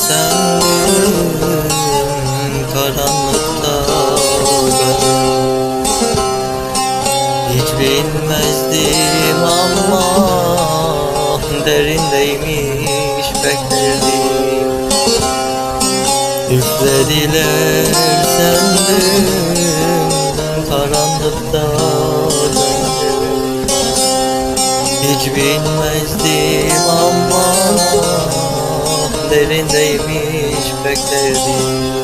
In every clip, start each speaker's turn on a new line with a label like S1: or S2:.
S1: sendim karanlıkta Hiç bilmezdim ama derindeymiş beklerdim Üflediler sendim karanlıkta Hiç bilmezdim derindeymiş beklerdim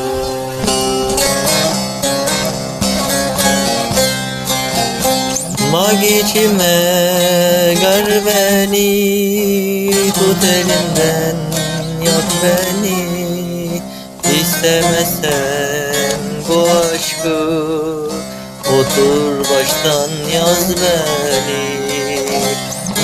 S1: Mag içime gör beni Tut elimden yak beni. İstemesen bu aşkı Otur baştan yaz beni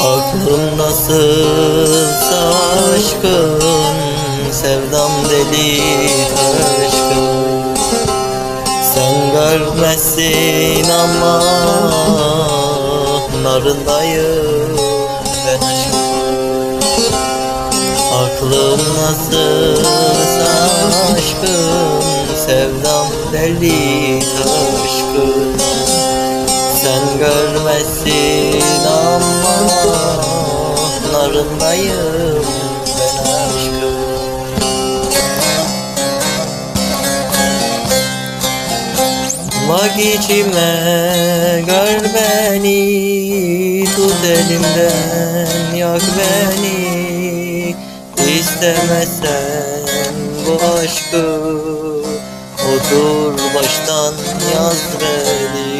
S1: Aklım nasılsa aşkın Sevdam deli aşkın Sen görmezsin ama Narındayım ben aşkın Aklım nasılsa aşkın Sevdam deli aşkın sen görmezsin ama narındayım ben aşkım. Bak içime gör beni Tut elimden yak beni. İstemezsen bu aşkı Otur baştan yaz beni